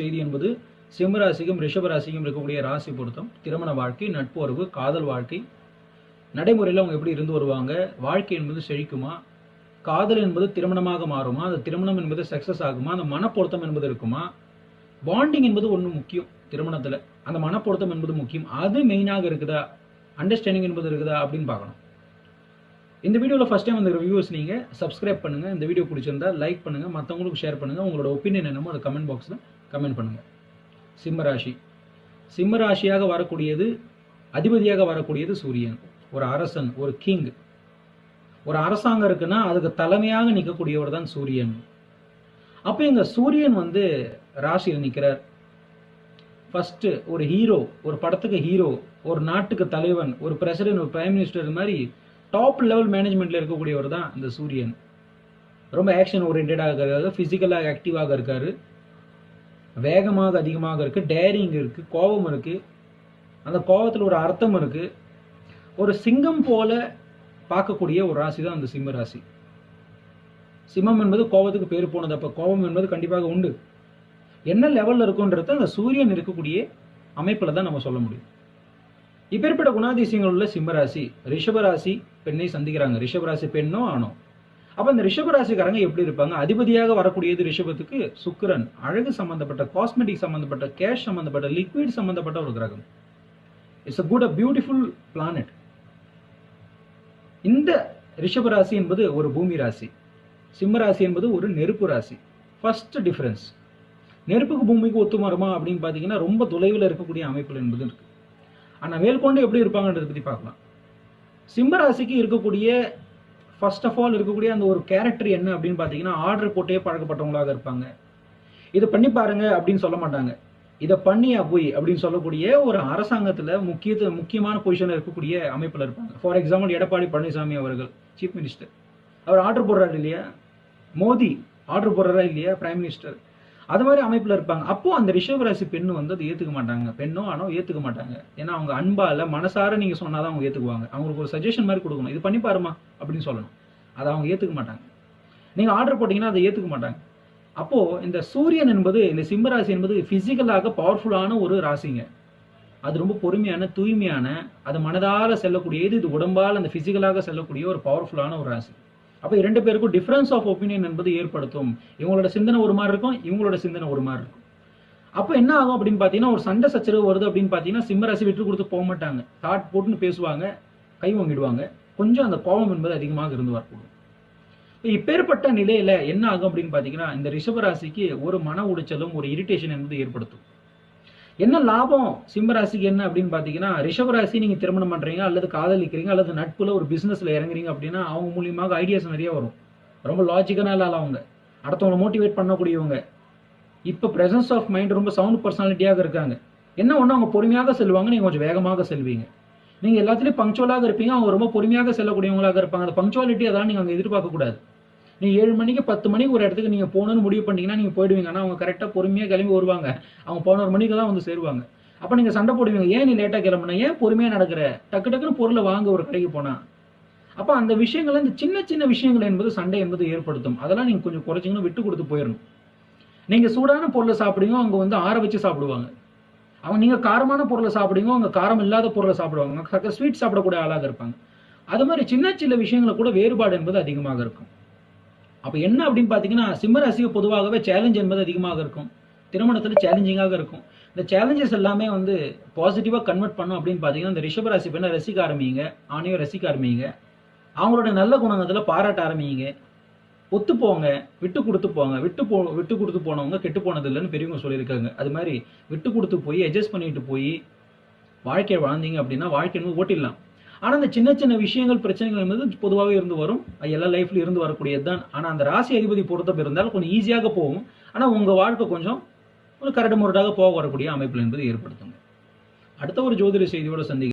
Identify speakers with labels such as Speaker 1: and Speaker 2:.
Speaker 1: செய்தி என்பது சிம்மராசிக்கும் ரிஷபராசிக்கும் இருக்கக்கூடிய ராசி பொருத்தம். திருமண வாழ்க்கை நட்பு உறவு காதல் வாழ்க்கை. நடைமுறையில் அவங்க எப்படி இருந்து வருவாங்க? வாழ்க்கை என்பது செழிக்குமா? காதல் என்பது திருமணமாக மாறுமா? அந்த திருமணம் என்பது சக்சஸ் ஆகுமா? அந்த மனப்பொருத்தம் என்பது இருக்குமா? பாண்டிங் என்பது ஒன்று முக்கியம் திருமணத்தில். அந்த மனப்பொருத்தம் என்பது முக்கியம். அது மெயினாக இருக்குதா? அண்டர்ஸ்டாண்டிங் என்பது இருக்குதா? அப்படின்னு பார்க்கணும். இந்த வீடியோவில் ஃபஸ்ட் டைம் வந்து வியூவர்ஸ் நீங்கள் சப்ஸ்கிரைப் பண்ணுங்கள் இந்த வீடியோ பிடிச்சிருந்தா லைக் பண்ணுங்கள் மற்றவங்களுக்கு ஷேர் பண்ணுங்கள் உங்களோட ஒப்பீனியன் என்னமோ அதை கமெண்ட் பாக்ஸில் கமெண்ட் பண்ணுங்கள் சிம்மராசி சிம்மராசியாக வரக்கூடியது அதிபதியாக வரக்கூடியது சூரியன். ஒரு அரசன் ஒரு கிங் ஒரு அரசாங்கம் இருக்குன்னா அதுக்கு தலைமையாக நிற்கக்கூடியவர் தான் சூரியன். அப்போ எங்க சூரியன் வந்து ராசியில் நிற்கிறார் ஃபஸ்ட்டு ஒரு ஹீரோ ஒரு படத்துக்கு ஹீரோ ஒரு நாட்டுக்கு தலைவன் ஒரு பிரசிடென்ட் ஒரு பிரைம் மினிஸ்டர் மாதிரி டாப் லெவல் மேனேஜ்மெண்ட்டில் இருக்கக்கூடியவர் தான் இந்த சூரியன். ரொம்ப ஆக்ஷன் ஓரியன்டாக இருக்காரு ஃபிசிக்கலாக ஆக்டிவாக இருக்காரு. வேகமாக அதிகமாக இருக்குது டேரிங் இருக்குது கோபம் இருக்கு. அந்த கோபத்தில் ஒரு அர்த்தம் இருக்குது ஒரு சிங்கம் போல பார்க்கக்கூடிய ஒரு ராசி தான் அந்த சிம்ம ராசி. சிம்மம் என்பது கோபத்துக்கு பேர் போனது. அப்போ கோபம் என்பது கண்டிப்பாக உண்டு. என்ன லெவலில் இருக்குன்றது அந்த சூரியன் இருக்கக்கூடிய அமைப்பில் தான் நம்ம சொல்ல முடியும். இப்பேற்பட்ட குணாதிசயங்கள் உள்ள சிம்மராசி ரிஷபராசி பெண்ணை சந்திக்கிறாங்க. ரிஷபராசி பெண்ணோ ஆணோ? அப்ப இந்த ரிஷபராசிக்காரங்க எப்படி இருப்பாங்க? அதிபதியாக வரக்கூடியது ரிஷபத்துக்கு சுக்கிரன். அழகு சம்பந்தப்பட்ட காஸ்மெட்டிக் சம்பந்தப்பட்ட கேஷ் சம்பந்தப்பட்ட லிக்விட் சம்பந்தப்பட்ட ஒரு கிரகம். It's a good a beautiful planet இந்த ரிஷபராசி என்பது ஒரு பூமி ராசி. சிம்ம ராசி என்பது ஒரு நெருப்பு ராசி. ஃபர்ஸ்ட் டிஃபரன்ஸ் நெருப்புக்கு பூமிக்கு ஒத்து வருமா அப்படின்னு பார்த்தீங்கன்னா ரொம்ப தொலைவில் இருக்கக்கூடிய அமைப்புகள் என்பது இருக்கு. ஆனால் மேற்கொண்டு எப்படி இருப்பாங்கன்றதை பற்றி பார்க்கலாம். சிம்ம ராசிக்கு இருக்கக்கூடிய ஃபர்ஸ்ட் ஆஃப் ஆல் இருக்கக்கூடிய அந்த ஒரு கேரக்டர் என்ன அப்படின்னு பார்த்தீங்கன்னா ஆர்டர் போட்டே பழக்கப்பட்டவங்களாக இருப்பாங்க. இதை பண்ணி பாருங்க அப்படின்னு சொல்ல மாட்டாங்க. இதை பண்ணியா போய் அப்படின்னு சொல்லக்கூடிய ஒரு அரசாங்கத்தில் முக்கியத்து முக்கியமான பொசிஷனில் இருக்கக்கூடிய அமைப்பில் இருப்பாங்க. ஃபார் எக்ஸாம்பிள் எடப்பாடி பழனிசாமி அவர்கள் சீஃப் மினிஸ்டர் அவர் ஆர்டர் போடுறாரு இல்லையா? மோடி ஆர்டர் போடுறாரா இல்லையா? பிரைம் மினிஸ்டர் அது மாதிரி அமைப்பில் இருப்பாங்க. அப்போ அந்த ரிஷபராசி பெண்ணு வந்து அதை ஏற்றுக்க மாட்டாங்க. பெண்ணோ ஆனோ ஏற்றுக்க மாட்டாங்க. ஏன்னா அவங்க அன்பால மனசார நீங்கள் சொன்னாதான் அவங்க ஏற்றுக்குவாங்க அவங்களுக்கு ஒரு சஜஷன் மாதிரி கொடுக்கணும். இது பண்ணி பாருமா அப்படின்னு சொல்லணும். அதை அவங்க ஏற்றுக்க மாட்டாங்க. நீங்கள் ஆர்டர் போட்டிங்கன்னா அதை ஏற்றுக்க மாட்டாங்க. அப்போ இந்த சூரியன் என்பது இந்த சிம்மராசி என்பது பிசிக்கலாக பவர்ஃபுல்லான ஒரு ராசிங்க. அது ரொம்ப பொறுமையான தூய்மையான அது மனதால செல்லக்கூடியது இது உடம்பால் அந்த பிசிக்கலாக செல்லக்கூடிய ஒரு பவர்ஃபுல்லான ஒரு ராசி. அப்போ இரண்டு பேருக்கும் டிஃப்ரென்ஸ் ஆஃப் ஒப்பீனியன் என்பது ஏற்படுத்தும். இவங்களோட சிந்தனை ஒரு மாதிரி இருக்கும் இவங்களோட சிந்தனை ஒரு மாதிரி இருக்கும். அப்போ என்ன ஆகும் அப்படின்னு பார்த்தீங்கன்னா ஒரு சண்டை சச்சரவு வருது அப்படின்னு பார்த்தீங்கன்னா சிம்மராசி விட்டு கொடுத்து போக மாட்டாங்க. தாட் போட்டுன்னு பேசுவாங்க கை வாங்கிடுவாங்க. கொஞ்சம் அந்த கோபம் என்பது அதிகமாக இருந்து வரக்கூடும். இப்பேற்பட்ட நிலையில என்ன ஆகும் அப்படின்னு பாத்தீங்கன்னா இந்த ரிஷபராசிக்கு ஒரு மன உளைச்சலும் ஒரு இரிட்டேஷன் என்பது ஏற்படுத்தும். என்ன லாபம்? சிம்மராசிக்கு என்ன அப்படின்னு பாத்தீங்கன்னா ரிஷபராசி நீங்கள் திருமணம் பண்ணுறீங்க அல்லது காதலிக்கிறீங்க அல்லது நட்புல ஒரு பிஸ்னஸில் இறங்குறீங்க அப்படின்னா அவங்க மூலியமாக ஐடியாஸ் நிறைய வரும். ரொம்ப லாஜிக்கனாக இல்லாத அவங்க. அடுத்தவங்களை மோட்டிவேட் பண்ணக்கூடியவங்க. இப்போ ப்ரெசன்ஸ் ஆஃப் மைண்ட் ரொம்ப சவுண்ட் பர்சனாலிட்டியாக இருக்காங்க. என்ன ஒன்று அவங்க பொறுமையாக செல்வாங்க நீங்கள் கொஞ்சம் வேகமாக செல்வீங்க. நீங்கள் எல்லாத்துலேயும் பங்க்சுவலாக இருப்பீங்க அவங்க ரொம்ப பொறுமையாக செல்லக்கூடியவங்களாக இருப்பாங்க. அந்த பங்க்சுவாலிட்டி அதெல்லாம் நீங்கள் அங்கே எதிர்பார்க்கக்கூடாது. நீ ஏழு மணிக்கு பத்து மணிக்கு ஒரு இடத்துக்கு நீங்கள் போகணும்னு முடிவு பண்ணிங்கன்னா நீங்கள் போயிடுவீங்க. ஆனால் அவங்க கரெக்டாக பொறுமையாக கிளம்பி வருவாங்க. அவங்க பதினோரு மணிக்கு தான் வந்து சேருவாங்க. அப்போ நீங்கள் சண்டை போடுவீங்க. ஏன் நீ லேட்டாக கிளம்புன? ஏன் பொறுமையாக நடக்கிற? டக்கு டக்குன்னு பொருளை வாங்க ஒரு கடைக்கு போனால் அப்போ அந்த விஷயங்கள் இந்த சின்ன சின்ன விஷயங்கள் என்பது சண்டை என்பது ஏற்படுத்தும். அதெல்லாம் நீங்கள் கொஞ்சம் குறைச்சிங்கன்னு விட்டு கொடுத்து போயிடணும். நீங்கள் சூடான பொருளை சாப்பிடுவீங்க அவங்க வந்து ஆற வச்சு சாப்பிடுவாங்க. அவங்க நீங்கள் காரமான பொருளை சாப்பிடுங்க அவங்க காரம் இல்லாத பொருளை சாப்பிடுவாங்க. ஸ்வீட் சாப்பிடக்கூடிய ஆளாக இருப்பாங்க. அது மாதிரி சின்ன சின்ன விஷயங்களை கூட வேறுபாடு என்பது அதிகமாக இருக்கும். அப்போ என்ன அப்படின்னு பார்த்தீங்கன்னா சிம்மராசிக்கு பொதுவாகவே சேலஞ்ச் என்பது அதிகமாக இருக்கும். திருமணத்தில் சேலஞ்சிங்காக இருக்கும். இந்த சேலஞ்சஸ் எல்லாமே வந்து பாசிட்டிவாக கன்வெர்ட் பண்ணும் அப்படின்னு பார்த்தீங்கன்னா இந்த ரிஷபராசி பெண்ணை ரசிக்க ஆரம்பிங்க. ஆணையும் ரசிக்க ஆரம்பிங்க. அவங்களோட நல்ல குணங்கத்தில் பாராட்ட ஆரம்பிங்க. ஒத்து போங்க. விட்டு கொடுத்து போங்க. விட்டு போ விட்டு கொடுத்து போனவங்க கெட்டு போனது இல்லைன்னு பெரியவங்க சொல்லியிருக்காங்க. அது மாதிரி விட்டு கொடுத்து போய் அட்ஜஸ்ட் பண்ணிட்டு போய் வாழ்க்கையை வாழ்ந்தீங்க அப்படின்னா வாழ்க்கை ஓட்டிடலாம். ஆனால் அந்த சின்ன சின்ன விஷயங்கள் பிரச்சனைகள் என்பது பொதுவாகவே இருந்து வரும். எல்லா லைஃப்லையும் இருந்து வரக்கூடியது தான். ஆனால் அந்த ராசி அதிபதி பொருத்தம் இருந்தால் கொஞ்சம் ஈஸியாக போகும். ஆனால் உங்கள் வாழ்க்கை கொஞ்சம் ஒரு கரடு முரடாக போக வரக்கூடிய அமைப்புகள் என்பது ஏற்படுத்துங்க. அடுத்த ஒரு ஜோதிட செய்தியோட சந்திக்க